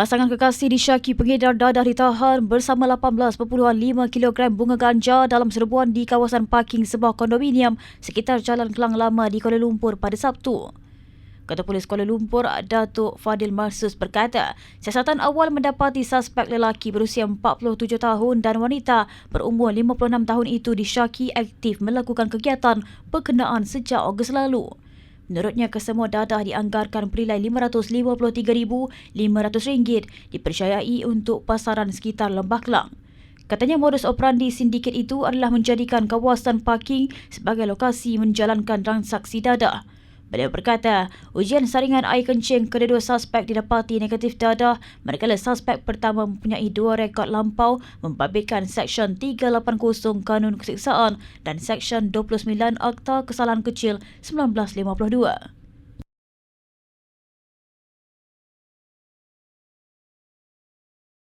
Pasangan kekasih disyaki pengedar dadah ditahan bersama 18.5 kg bunga ganja dalam serbuan di kawasan parking sebuah kondominium sekitar Jalan Kelang Lama di Kuala Lumpur pada Sabtu. Ketua Polis Kuala Lumpur, Datuk Fadil Marsus berkata, siasatan awal mendapati suspek lelaki berusia 47 tahun dan wanita berumur 56 tahun itu disyaki aktif melakukan kegiatan berkenaan sejak Ogos lalu. Menurutnya, kesemua dadah dianggarkan bernilai RM553,500 dipercayai untuk pasaran sekitar Lembah Kelang. Katanya modus operandi sindiket itu adalah menjadikan kawasan parking sebagai lokasi menjalankan transaksi dadah. Beliau berkata, ujian saringan air kencing kedua-dua suspek didapati negatif dadah manakala suspek pertama mempunyai dua rekod lampau membabitkan Seksyen 380 Kanun Keseksaan dan Seksyen 29 Akta Kesalahan Kecil 1952.